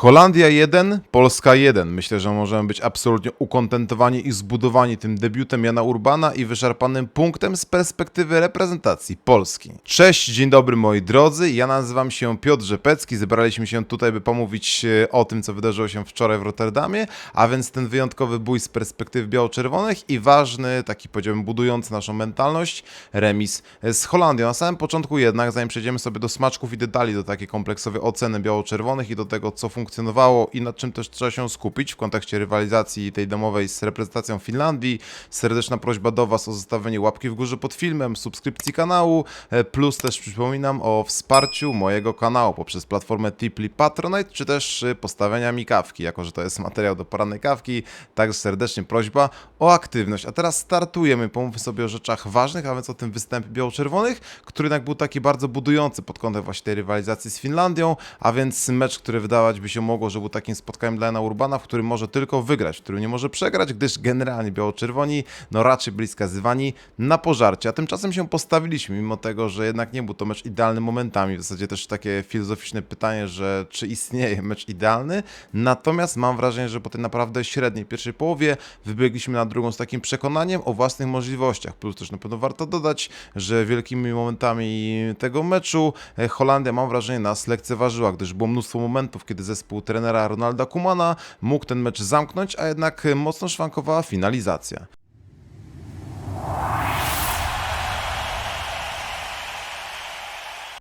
Holandia 1, Polska 1. Myślę, że możemy być absolutnie ukontentowani i zbudowani tym debiutem Jana Urbana i wyszarpanym punktem z perspektywy reprezentacji Polski. Cześć, dzień dobry moi drodzy. Ja nazywam się Piotr Rzepecki. Zebraliśmy się tutaj, by pomówić e, o tym, co wydarzyło się wczoraj w Rotterdamie, a więc ten wyjątkowy bój z perspektywy biało-czerwonych i ważny, taki powiedziałbym budujący naszą mentalność, remis z Holandią. Na samym początku jednak, zanim przejdziemy sobie do smaczków i detali, do takiej kompleksowej oceny biało-czerwonych i do tego, co funkcjonowało i nad czym też trzeba się skupić w kontekście rywalizacji tej domowej z reprezentacją Finlandii. Serdeczna prośba do Was o zostawienie łapki w górze pod filmem, subskrypcji kanału, e, plus też przypominam o wsparciu mojego kanału poprzez platformę Tipli Patronite, czy też e, postawienia mi kawki, jako że to jest materiał do porannej kawki, także serdecznie prośba o aktywność. A teraz startujemy, pomówmy sobie o rzeczach ważnych, a więc o tym występie biało-czerwonych, który jednak był taki bardzo budujący pod kątem właśnie tej rywalizacji z Finlandią, a więc mecz, który wydawać by się mogło, że był takim spotkaniem dla Jana Urbana, w którym może tylko wygrać, w którym nie może przegrać, gdyż generalnie biało-czerwoni no raczej byli skazywani na pożarcie, a tymczasem się postawiliśmy, mimo tego, że jednak nie był to mecz idealny momentami, w zasadzie też takie filozoficzne pytanie, że czy istnieje mecz idealny, natomiast mam wrażenie, że po tej naprawdę średniej pierwszej połowie wybiegliśmy na drugą z takim przekonaniem o własnych możliwościach, plus też na pewno warto dodać, że wielkimi momentami tego meczu e, Holandia, mam wrażenie, nas lekceważyła, gdyż było mnóstwo momentów, kiedy zespół trenera Ronalda Kumana mógł ten mecz zamknąć, a jednak e, mocno szwankowała finalizacja.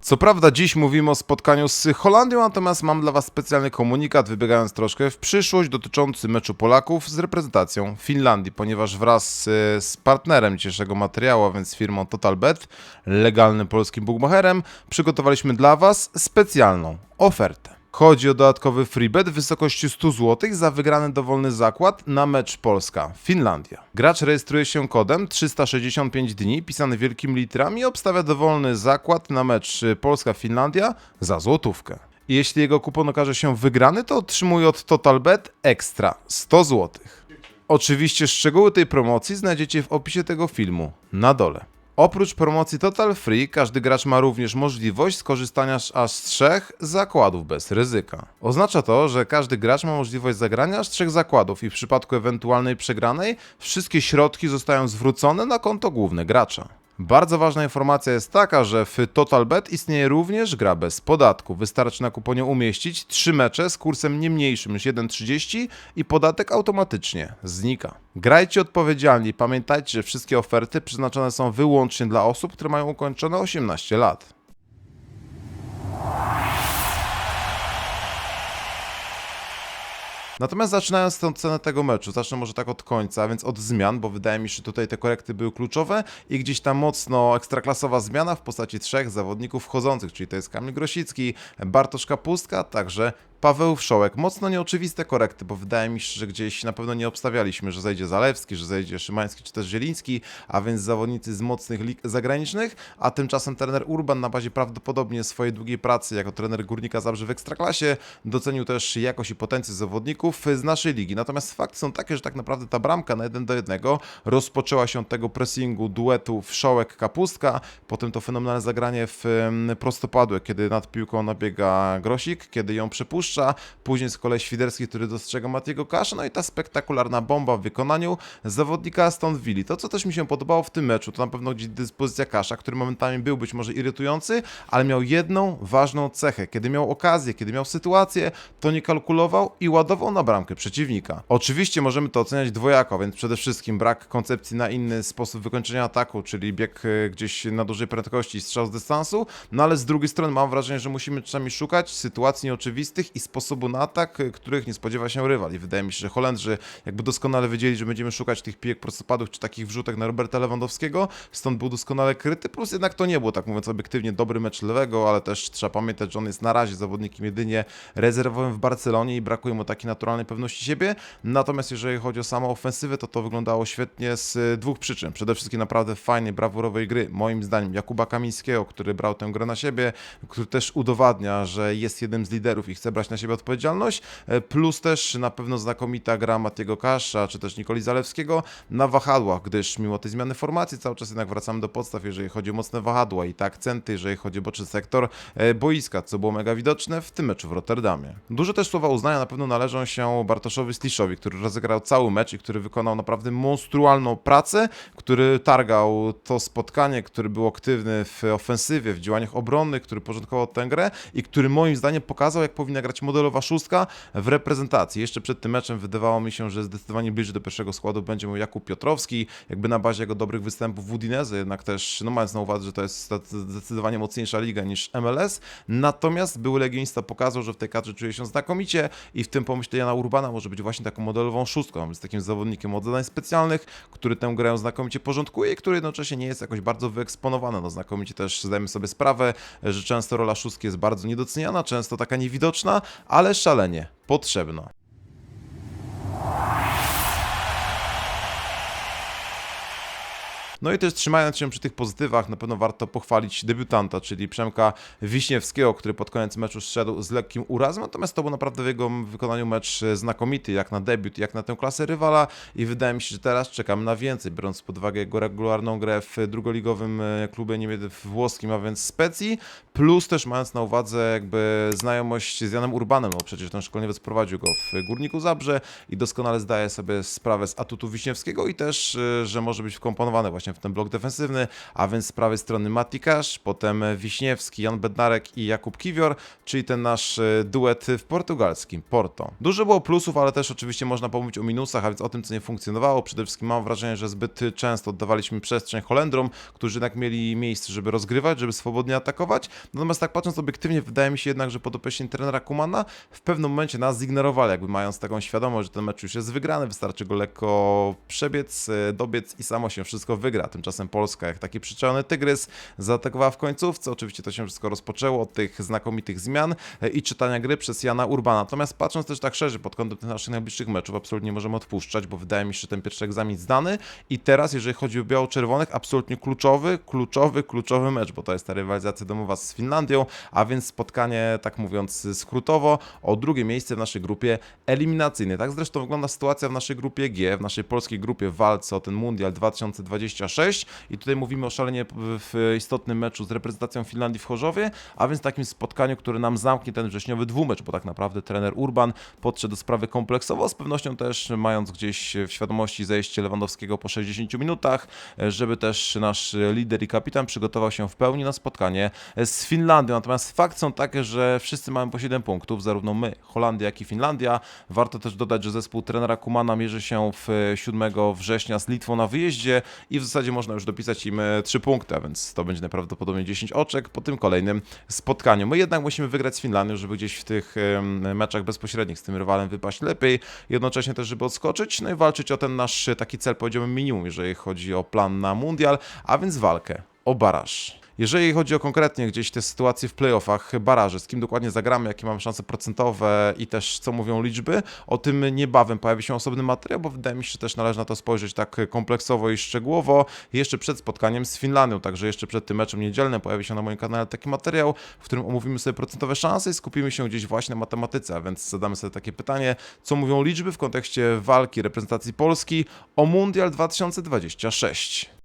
Co prawda dziś mówimy o spotkaniu z Holandią, natomiast mam dla Was specjalny komunikat, wybiegając troszkę w przyszłość, dotyczący meczu Polaków z reprezentacją Finlandii, ponieważ wraz z, z partnerem dzisiejszego materiału, a więc firmą TotalBet, legalnym polskim bookmacherem, przygotowaliśmy dla Was specjalną ofertę. Chodzi o dodatkowy freebet w wysokości 100 zł za wygrany dowolny zakład na mecz Polska-Finlandia. Gracz rejestruje się kodem 365 dni, pisany wielkimi literami i obstawia dowolny zakład na mecz Polska-Finlandia za złotówkę. Jeśli jego kupon okaże się wygrany, to otrzymuje od TotalBet ekstra 100 zł. Oczywiście szczegóły tej promocji znajdziecie w opisie tego filmu na dole. Oprócz promocji Total Free, każdy gracz ma również możliwość skorzystania aż z trzech zakładów bez ryzyka. Oznacza to, że każdy gracz ma możliwość zagrania aż trzech zakładów i w przypadku ewentualnej przegranej wszystkie środki zostają zwrócone na konto główne gracza. Bardzo ważna informacja jest taka, że w TotalBet istnieje również gra bez podatku. Wystarczy na kuponie umieścić 3 mecze z kursem nie mniejszym niż 1,30 i podatek automatycznie znika. Grajcie odpowiedzialnie i pamiętajcie, że wszystkie oferty przeznaczone są wyłącznie dla osób, które mają ukończone 18 lat. Natomiast zaczynając tę cenę tego meczu, zacznę może tak od końca, więc od zmian, bo wydaje mi się, że tutaj te korekty były kluczowe i gdzieś tam mocno ekstraklasowa zmiana w postaci trzech zawodników wchodzących, czyli to jest Kamil Grosicki, Bartosz Kapustka, także Paweł Wszołek. Mocno nieoczywiste korekty, bo wydaje mi się, że gdzieś na pewno nie obstawialiśmy, że zejdzie Zalewski, że zejdzie Szymański czy też Zieliński, a więc zawodnicy z mocnych lig zagranicznych, a tymczasem trener Urban na bazie prawdopodobnie swojej długiej pracy jako trener Górnika Zabrze w Ekstraklasie docenił też jakość i potencjał zawodników z naszej ligi. Natomiast fakty są takie, że tak naprawdę ta bramka na 1 do 1 rozpoczęła się od tego pressingu duetu Wszołek-Kapustka, potem to fenomenalne zagranie w em, prostopadłe, kiedy nad piłką nabiega Grosik, kiedy ją przepuszcza, później z kolei Świderski, który dostrzega Matiego Kasza, no i ta spektakularna bomba w wykonaniu zawodnika Aston Villa. To, co też mi się podobało w tym meczu, to na pewno gdzieś dyspozycja Kasza, który momentami był być może irytujący, ale miał jedną ważną cechę. Kiedy miał okazję, kiedy miał sytuację, to nie kalkulował i ładował na bramkę przeciwnika. Oczywiście możemy to oceniać dwojako, więc przede wszystkim brak koncepcji na inny sposób wykończenia ataku, czyli bieg e, gdzieś na dużej prędkości i strzał z dystansu, no ale z drugiej strony mam wrażenie, że musimy czasami szukać sytuacji nieoczywistych i sposobu na atak, y, których nie spodziewa się rywal. I wydaje mi się, że Holendrzy jakby doskonale wiedzieli, że będziemy szukać tych pijek prostopadłych czy takich wrzutek na Roberta Lewandowskiego, stąd był doskonale kryty, plus jednak to nie było, tak mówiąc obiektywnie, dobry mecz lewego, ale też trzeba pamiętać, że on jest na razie zawodnikiem jedynie rezerwowym w Barcelonie i brakuje mu takiej naturalnej pewności siebie. Natomiast jeżeli chodzi o samą ofensywę, to to wyglądało świetnie z y, dwóch przyczyn. Przede wszystkim naprawdę fajnej, brawurowej gry, moim zdaniem, Jakuba Kamińskiego, który brał tę grę na siebie, który też udowadnia, że jest jednym z liderów i chce brać na siebie odpowiedzialność, e, plus też na pewno znakomita gra Matiego Kasza, czy też Nikoli Zalewskiego na wahadłach, gdyż mimo tej zmiany formacji cały czas jednak wracamy do podstaw, jeżeli chodzi o mocne wahadła i te akcenty, jeżeli chodzi o boczny sektor e, boiska, co było mega widoczne w tym meczu w Rotterdamie. Duże też słowa uznania na pewno należą się Bartoszowi Sliszowi, który rozegrał cały mecz i który wykonał naprawdę monstrualną pracę, który targał to spotkanie, który był aktywny w ofensywie, w działaniach obronnych, który porządkował tę grę i który moim zdaniem pokazał, jak powinna grać modelowa szóstka w reprezentacji. Jeszcze przed tym meczem wydawało mi się, że zdecydowanie bliżej do pierwszego składu będzie mój Jakub Piotrowski, jakby na bazie jego dobrych występów w Udinese, jednak też, no mając na uwadze, że to jest zdecydowanie mocniejsza liga niż MLS, natomiast były legionista pokazał, że w tej kadrze czuje się znakomicie i w tym pomyśle Jana Urbana może być właśnie taką modelową szóstką, więc takim zawodnikiem od zadań specjalnych, który tę grę znakomicie porządkuje i który jednocześnie nie jest jakoś bardzo wyeksponowany. No znakomicie też zdajemy sobie sprawę, że często rola szóstki jest bardzo niedoceniana, często taka niewidoczna, ale szalenie potrzebna. No i też trzymając się przy tych pozytywach, na pewno warto pochwalić debiutanta, czyli Przemka Wiśniewskiego, który pod koniec meczu szedł z lekkim urazem, natomiast to był naprawdę w jego wykonaniu mecz znakomity, jak na debiut, jak na tę klasę rywala i wydaje mi się, że teraz czekamy na więcej, biorąc pod uwagę jego regularną grę w drugoligowym klubie niemieckim włoskim, a więc Specji, plus też mając na uwadze jakby znajomość z Janem Urbanem, bo przecież ten szkoleniowiec prowadził go w Górniku Zabrze i doskonale zdaje sobie sprawę z atutu Wiśniewskiego i też, e, że może być wkomponowany właśnie w ten blok defensywny, a więc z prawej strony Matikasz, potem Wiśniewski, Jan Bednarek i Jakub Kiwior, czyli ten nasz e, duet w portugalskim Porto. Dużo było plusów, ale też oczywiście można pomówić o minusach, a więc o tym, co nie funkcjonowało. Przede wszystkim mam wrażenie, że zbyt często oddawaliśmy przestrzeń Holendrom, którzy jednak mieli miejsce, żeby rozgrywać, żeby swobodnie atakować. Natomiast tak patrząc obiektywnie, wydaje mi się jednak, że podopieczni trenera Kumana w pewnym momencie nas zignorowali, jakby mając taką świadomość, że ten mecz już jest wygrany, wystarczy go lekko przebiec, e, dobiec i samo się wszystko wygra. Tymczasem Polska, jak taki przyczajony tygrys, zaatakowała w końcówce. Oczywiście to się wszystko rozpoczęło od tych znakomitych zmian e, i czytania gry przez Jana Urbana. Natomiast patrząc też tak szerzej pod kątem tych naszych najbliższych meczów, absolutnie nie możemy odpuszczać, bo wydaje mi się, że ten pierwszy egzamin zdany. I teraz, jeżeli chodzi o biało-czerwonych, absolutnie kluczowy, kluczowy, kluczowy mecz, bo to jest ta rywalizacja domowa z Finlandią, a więc spotkanie, tak mówiąc skrótowo, o drugie miejsce w naszej grupie eliminacyjnej. Tak zresztą wygląda sytuacja w naszej grupie G, w naszej polskiej grupie w walce o ten Mundial 2026 i tutaj mówimy o szalenie w istotnym meczu z reprezentacją Finlandii w Chorzowie, a więc takim spotkaniu, które nam zamknie ten wrześniowy dwumecz, bo tak naprawdę trener Urban podszedł do sprawy kompleksowo, z pewnością też mając gdzieś w świadomości zejście Lewandowskiego po 60 minutach, żeby też nasz lider i kapitan przygotował się w pełni na spotkanie z Finlandią. Natomiast fakt są takie, że wszyscy mamy po 7 punktów, zarówno my, Holandia, jak i Finlandia. Warto też dodać, że zespół trenera Kumana mierzy się w 7 września z Litwą na wyjeździe i w zasadzie można już dopisać im 3 punkty, a więc to będzie najprawdopodobniej 10 oczek po tym kolejnym spotkaniu. My jednak musimy wygrać z Finlandią, żeby gdzieś w tych meczach bezpośrednich z tym rywalem wypaść lepiej, jednocześnie też, żeby odskoczyć, no i walczyć o ten nasz taki cel, powiedziałbym, minimum, jeżeli chodzi o plan na mundial, a więc walkę o baraż. Jeżeli chodzi o konkretnie gdzieś te sytuacje w playoffach, baraże, z kim dokładnie zagramy, jakie mamy szanse procentowe i też co mówią liczby, o tym niebawem pojawi się osobny materiał, bo wydaje mi się, że też należy na to spojrzeć tak kompleksowo i szczegółowo jeszcze przed spotkaniem z Finlandią, także jeszcze przed tym meczem niedzielnym pojawi się na moim kanale taki materiał, w którym omówimy sobie procentowe szanse i skupimy się gdzieś właśnie na matematyce, więc zadamy sobie takie pytanie, co mówią liczby w kontekście walki reprezentacji Polski o Mundial 2026.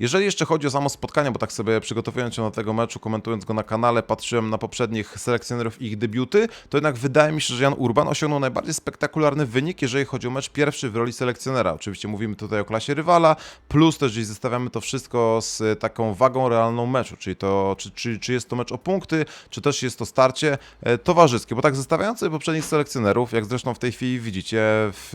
Jeżeli jeszcze chodzi o samo spotkanie, bo tak sobie przygotowując się do tego meczu, komentując go na kanale, patrzyłem na poprzednich selekcjonerów i ich debiuty, to jednak wydaje mi się, że Jan Urban osiągnął najbardziej spektakularny wynik, jeżeli chodzi o mecz pierwszy w roli selekcjonera. Oczywiście mówimy tutaj o klasie rywala, plus też gdzieś zestawiamy to wszystko z taką wagą realną meczu, czyli to, czy, czy, czy jest to mecz o punkty, czy też jest to starcie e, towarzyskie, bo tak zestawiając sobie poprzednich selekcjonerów, jak zresztą w tej chwili widzicie,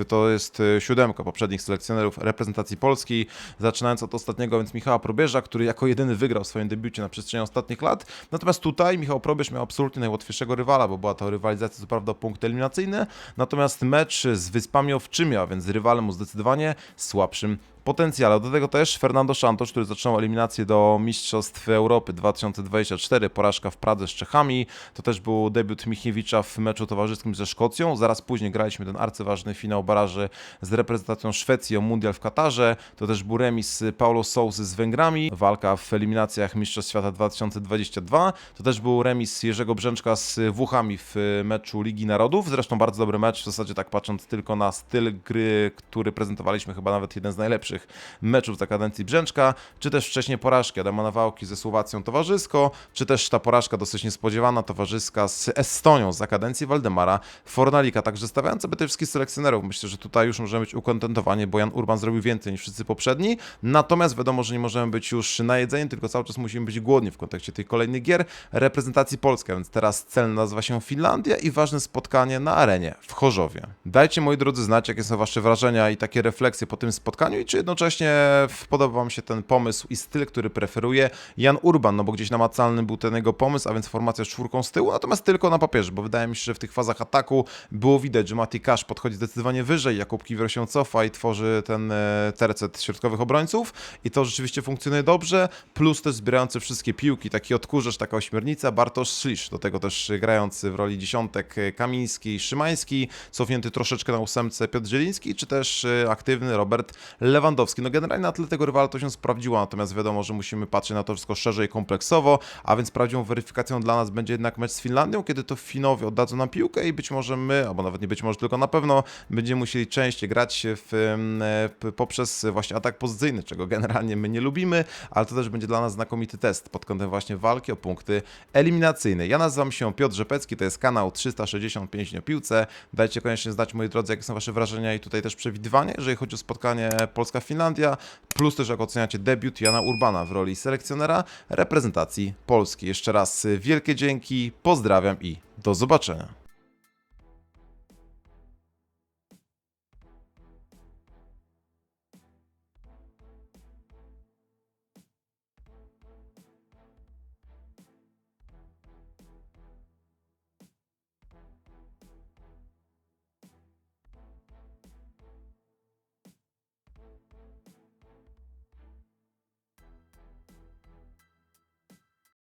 to jest e, siódemka poprzednich selekcjonerów reprezentacji Polski, zaczynając od ostatniego, więc Michała Probierza, który jako jedyny wygrał w swoim debiucie na przestrzeni ostatnich lat. Natomiast tutaj Michał Probierz miał absolutnie najłatwiejszego rywala, bo była to rywalizacja co prawda o punkty eliminacyjne, natomiast mecz z Wyspami Owczymi, a więc rywalem o zdecydowanie słabszym potencjale. Do tego też Fernando Santos, który zaczął eliminację do Mistrzostw Europy 2024, porażka w Pradze z Czechami. To też był debiut Michniewicza w meczu towarzyskim ze Szkocją. Zaraz później graliśmy ten arcyważny finał baraży z reprezentacją Szwecji o mundial w Katarze. To też był remis Paulo Sousy z Węgrami, walka w eliminacjach Mistrzostw Świata 2022. To też był remis Jerzego Brzęczka z Włochami w meczu Ligi Narodów. Zresztą bardzo dobry mecz, w zasadzie tak patrząc tylko na styl gry, który prezentowaliśmy, chyba nawet jeden z najlepszych meczów za kadencji Brzęczka, czy też wcześniej porażki Adama Nawałki ze Słowacją towarzysko, czy też ta porażka dosyć niespodziewana towarzyska z Estonią za kadencji Waldemara Fornalika. Także stawiając sobie tych wszystkich selekcjonerów, myślę, że tutaj już możemy być ukontentowani, bo Jan Urban zrobił więcej niż wszyscy poprzedni. Natomiast wiadomo, że nie możemy być już najedzeni, tylko cały czas musimy być głodni w kontekście tych kolejnych gier reprezentacji Polski. Więc teraz cel nazywa się Finlandia i ważne spotkanie na arenie w Chorzowie. Dajcie moi drodzy znać, jakie są wasze wrażenia i takie refleksje po tym spotkaniu i czy jednocześnie podoba wam się ten pomysł i styl, który preferuje Jan Urban, no bo gdzieś namacalny był ten jego pomysł, a więc formacja z czwórką z tyłu, natomiast tylko na papierze, bo wydaje mi się, że w tych fazach ataku było widać, że Mati Cash podchodzi zdecydowanie wyżej, Jakub Kiwior się cofa i tworzy ten e, tercet środkowych obrońców i to rzeczywiście funkcjonuje dobrze, plus też zbierający wszystkie piłki, taki odkurzacz, taka ośmiornica, Bartosz Szlisz, do tego też grający w roli dziesiątek e, Kamiński, Szymański, cofnięty troszeczkę na ósemce Piotr Zieliński, czy też e, aktywny Robert Lewandowski. No generalnie na tle tego rywala to się sprawdziło, natomiast wiadomo, że musimy patrzeć na to wszystko szerzej kompleksowo, a więc prawdziwą weryfikacją dla nas będzie jednak mecz z Finlandią, kiedy to Finowie oddadzą nam piłkę i być może my, albo nawet nie być może, tylko na pewno będziemy musieli częściej grać w, poprzez właśnie atak pozycyjny, czego generalnie my nie lubimy, ale to też będzie dla nas znakomity test pod kątem właśnie walki o punkty eliminacyjne. Ja nazywam się Piotr Rzepecki, to jest kanał 365 o piłce. Dajcie koniecznie znać, moi drodzy, jakie są wasze wrażenia i tutaj też przewidywania, jeżeli chodzi o spotkanie Polska-Finlandia, plus też jak oceniacie debiut Jana Urbana w roli selekcjonera reprezentacji Polski. Jeszcze raz wielkie dzięki, pozdrawiam i do zobaczenia.